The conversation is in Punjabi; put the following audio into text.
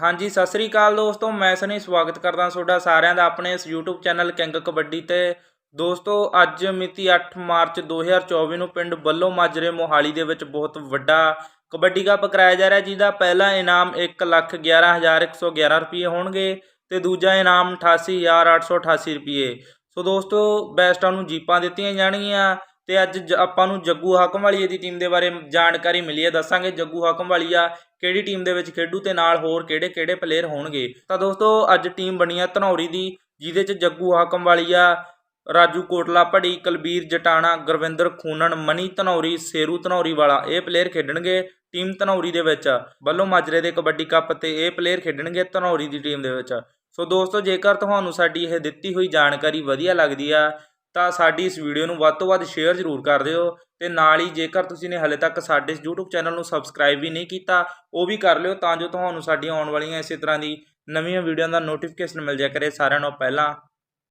ਹਾਂਜੀ, ਸਤਿ ਸ੍ਰੀ ਅਕਾਲ ਦੋਸਤੋ, ਮੈਂ ਸਨੀ ਸਵਾਗਤ ਕਰਦਾ ਤੁਹਾਡਾ ਸਾਰਿਆਂ ਦਾ ਆਪਣੇ ਇਸ YouTube ਚੈਨਲ ਕਿੰਗ ਕਬੱਡੀ ਤੇ। ਦੋਸਤੋ, ਅੱਜ ਮਿਤੀ 8 ਮਾਰਚ 2024 ਨੂੰ ਪਿੰਡ ਬੱਲੋ ਮਾਜਰੇ ਮੋਹਾਲੀ ਦੇ ਵਿੱਚ ਬਹੁਤ ਵੱਡਾ ਕਬੱਡੀ ਕੱਪ ਕਰਾਇਆ ਜਾ ਰਿਹਾ, ਜਿਹਦਾ ਪਹਿਲਾ ਇਨਾਮ 111111 ਰੁਪਏ ਹੋਣਗੇ ਤੇ ਦੂਜਾ ਇਨਾਮ 88888 ਰੁਪਏ। ਸੋ ਦੋਸਤੋ, ਬੈਸਟਾਂ ਨੂੰ ਜੀਪਾਂ ਦਿੱਤੀਆਂ ਜਾਣਗੀਆਂ। ਤੇ ਅੱਜ ਜ- ਆਪਾਂ ਨੂੰ ਜੱਗੂ ਹਾਕਮ ਵਾਲੀਏ ਦੀ ਟੀਮ ਦੇ ਬਾਰੇ ਜਾਣਕਾਰੀ ਮਿਲੀ ਹੈ। ਦੱਸਾਂਗੇ ਜੱਗੂ ਹਾਕਮ ਵਾਲੀਆ ਕਿਹੜੀ ਟੀਮ ਦੇ ਵਿੱਚ ਖੇਡੂ ਤੇ ਨਾਲ ਹੋਰ ਕਿਹੜੇ ਕਿਹੜੇ ਪਲੇਅਰ ਹੋਣਗੇ। ਤਾਂ ਦੋਸਤੋ, ਅੱਜ ਟੀਮ ਬਣੀ ਆ ਧਨੌਰੀ ਦੀ, ਜਿਹਦੇ 'ਚ ਜੱਗੂ ਹਾਕਮ ਵਾਲੀਆ ਰਾਜੂ ਕੋਟਲਾ ਭੜੀ, ਕਲਬੀਰ ਜਟਾਣਾ, ਗੁਰਵਿੰਦਰ ਖੂਨਣ, ਮਨੀ ਧਨੌਰੀ, ਸੇਰੂ ਧਨੌਰੀ ਵਾਲਾ ਇਹ ਪਲੇਅਰ ਖੇਡਣਗੇ ਟੀਮ ਧਨੌਰੀ ਦੇ ਵਿੱਚ। ਬੱਲੋ ਮਾਜਰੇ ਦੇ ਕਬੱਡੀ ਕੱਪ ਤੇ ਇਹ ਪਲੇਅਰ ਖੇਡਣਗੇ ਧਨੌਰੀ ਦੀ ਟੀਮ ਦੇ ਵਿੱਚ। ਸੋ ਦੋਸਤੋ, ਜੇਕਰ ਤੁਹਾਨੂੰ ਸਾਡੀ ਇਹ ਦਿੱਤੀ ਹੋਈ ਜਾਣਕਾਰੀ ਵਧੀਆ ਲੱਗਦੀ ਆ ਤਾਂ ਸਾਡੀ ਇਸ ਵੀਡੀਓ ਨੂੰ ਵੱਧ ਤੋਂ ਵੱਧ ਸ਼ੇਅਰ ਜ਼ਰੂਰ ਕਰ ਦਿਓ ਤੇ ਨਾਲ ਹੀ ਜੇਕਰ ਤੁਸੀਂ ਨੇ ਹਲੇ ਤੱਕ ਸਾਡੇ ਇਸ YouTube ਚੈਨਲ ਨੂੰ ਸਬਸਕ੍ਰਾਈਬ ਵੀ ਨਹੀਂ ਕੀਤਾ, ਉਹ ਵੀ ਕਰ ਲਿਓ ਤਾਂ ਜੋ ਤੁਹਾਨੂੰ ਸਾਡੀਆਂ ਆਉਣ ਵਾਲੀਆਂ ਇਸੇ ਤਰ੍ਹਾਂ ਦੀ ਨਵੀਆਂ ਵੀਡੀਓਆਂ ਦਾ ਨੋਟੀਫਿਕੇਸ਼ਨ ਮਿਲ ਜਾਇਆ ਕਰੇ। ਸਾਰਿਆਂ ਨੂੰ ਪਹਿਲਾਂ